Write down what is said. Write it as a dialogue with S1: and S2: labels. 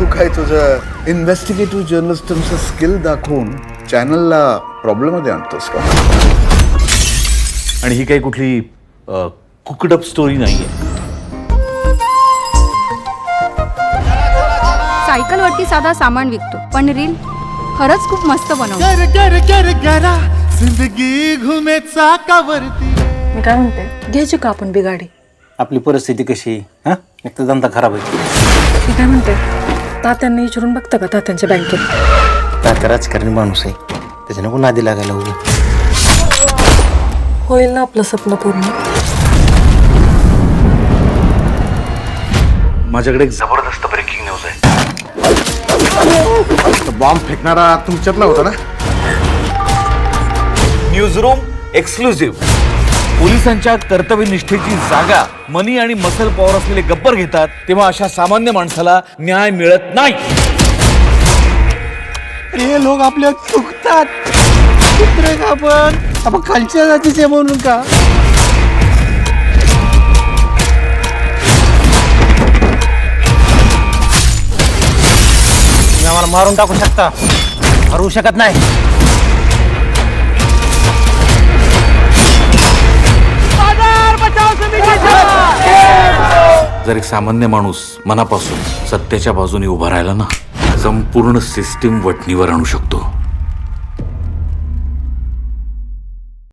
S1: तू काय तुझं investigative जर्नलिस्टचं skill दाखवून चॅनलला प्रॉब्लेममध्ये आणतोस का?
S2: आणि ही काही कुठली कुकडअप स्टोरी नाहीये.
S3: सायकलवरती साधा सामान विकतो पण रील खरंच खूप मस्त बनवतो.
S4: गर गर गर गरा जिंदगी घुमे चाकावरती
S5: मी काय म्हणते? घ्यायची का आपण बी गाडी
S6: आपली परिस्थिती कशी? हा? एक तर धंदा खराब आहे.
S5: मी काय म्हणते? तात्यांना विचारून बघता का तात्यांच्या बँकेत?
S6: तात्या राजकारणी माणूस आहे. त्याच्या नको नादी लागायला उभं
S5: होईल ना आपलं स्वप्न पूर्ण.
S2: माझ्याकडे एक जबरदस्त ब्रेकिंग न्यूज आहे.
S1: बॉम्ब फेकणारा तुमच्यातला होता ना?
S2: न्यूज रूम एक्सक्लुझिव्ह पोलिसांच्या कर्तव्यनिष्ठेची जागा मनी आणि मसल पॉवर असलेले गब्बर घेतात तेव्हा अशा सामान्य माणसाला न्याय मिळत नाही.
S6: हे लोक आपल्या चुकतात. कुत्रे का आपण आपण खालच्या जातीचे म्हणून का? तुम्ही आम्हाला मारून टाकू शकता. मारू शकत नाही.
S2: जर एक सामान्य माणूस मनापासून सत्याच्या बाजूने उभा राहिला ना संपूर्ण सिस्टीम वटणीवर आणू शकतो.